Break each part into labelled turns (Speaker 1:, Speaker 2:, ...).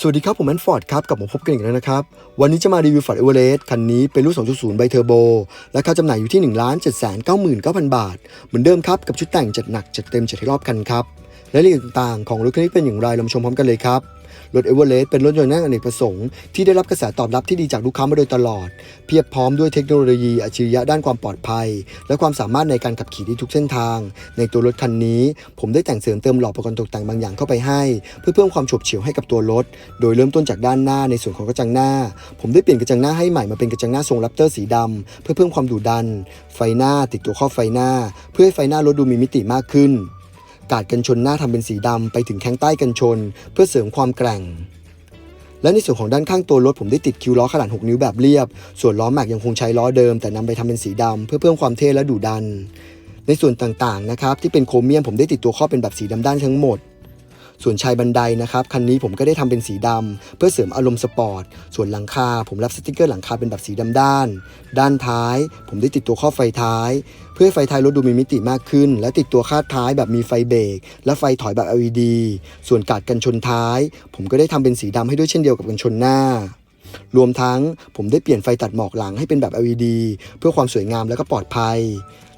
Speaker 1: สวัสดีครับ ผมแอนฟอร์ดครับกลับมาพบกันอีกแล้วนะครับ วันนี้จะมารีวิวฟอร์ดเอเวอเรสต์คันนี้เป็นรุ่น 2.0 ไบเทอร์โบและค่าจำหน่ายอยู่ที่ 1 7 9 9 9 0 0 บาท เหมือนเดิมครับ กับชุดแต่งจัดหนักจัดเต็มจัดให้รอบคันครับ และรายละเอียดต่างๆ ของรถคันนี้เป็นอย่างไรเรามาชมพร้อมกันเลยครับ รถเอเวอเรสต์เป็นรถยนต์นั่งอเนกประสงค์ที่ได้รับกระแสตอบรับที่ดีจากลูกค้ามาโดยตลอด เพียบพร้อมด้วยเทคโนโลยีอัจฉริยะด้านความปลอดภัย และความสามารถในการขับขี่ได้ทุกเส้นทาง ในตัวรถคันนี้ ผมได้แต่งเสริมเติมหล่อประกอบตกแต่งบางอย่างเข้าไปให้ เพื่อเพิ่มความฉบเฉี่ยวให้กับตัวรถ โดยเริ่มต้นจากด้านหน้าในส่วนของกระจังหน้า ผมได้เปลี่ยนกระจังหน้าให้ใหม่มาเป็นกระจังหน้าทรงแรปเตอร์สีดำเพื่อเพิ่มความดุดัน ไฟหน้าติดตัวครอไฟหน้า เพื่อให้ไฟหน้ารถดูมีมิติมากขึ้น กาดกันชนหน้าทำเป็นสีดำไปถึงแข้งใต้กันชน เพื่อเสริมความแกร่ง และในส่วนของด้านข้างตัวรถผมได้ติดคิวล้อขนาด 6 นิ้วแบบเรียบ ส่วนล้อแม็กยังคงใช้ล้อเดิม แต่นำไปทำเป็นสีดำเพื่อเพิ่มความเท่และดุดัน ในส่วนต่างๆนะครับที่เป็นโครเมียมผมได้ติดตัวข้อเป็นแบบสีดำด้านทั้งหมด ส่วนชายบันไดนะครับคันนี้ผมก็ได้ทำเป็นสีดำเพื่อเสริมอารมณ์สปอร์ต ส่วนหลังคา ผมรับสติกเกอร์หลังคาเป็นแบบสีดำด้าน ด้านท้าย ผมได้ติดตัวข้อไฟท้าย เพื่อให้ไฟท้ายรถดูมีมิติมากขึ้น และติดตัวคาดท้ายแบบมีไฟเบรกและไฟถอยแบบ LED ส่วนกาดกันชนท้าย ผมก็ได้ทำเป็นสีดำให้ด้วยเช่นเดียวกับกันชนหน้ารวมทั้งผมได้เปลี่ยนไฟตัดหมอกหลังให้เป็นแบบ LED เพื่อความสวยงามและก็ปลอดภัย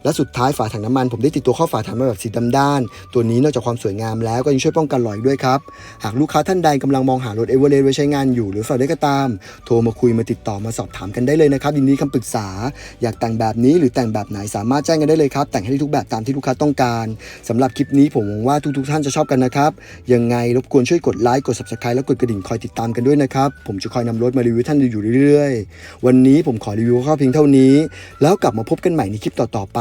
Speaker 1: และสุดท้ายฝาถังน้ำมันผมได้ติดตัวข้อฝาถังมาแบบสีดำด้าน ตัวนี้นอกจากความสวยงามแล้วก็ยังช่วยป้องกันรอยด้วยครับ หากลูกค้าท่านใดกำลังมองหารถเอเวอเรสต์ไว้ใช้งานอยู่หรือฝากได้ก็ตาม โทรมาคุยมาติดต่อมาสอบถามกันได้เลยนะครับยินดีคำปรึกษา อยากแต่งแบบนี้หรือแต่งแบบไหนสามารถแจ้งกันได้เลยครับ แต่งให้ได้ทุกแบบตามที่ลูกค้าต้องการสำหรับคลิปนี้ผมหวังว่าทุกๆท่านจะชอบกันนะครับยังไงรบกวนช่วยกดไลค์กด subscribe และกดกระดิ่งคอยติดตามกันด้วยนะครับผมจะคอยนำรถมารีวิวท่านอยู่เรื่อยๆ วันนี้ผมขอรีวิวข้าวเพียงเท่านี้ แล้วกลับมาพบกันใหม่ในคลิปต่อๆไป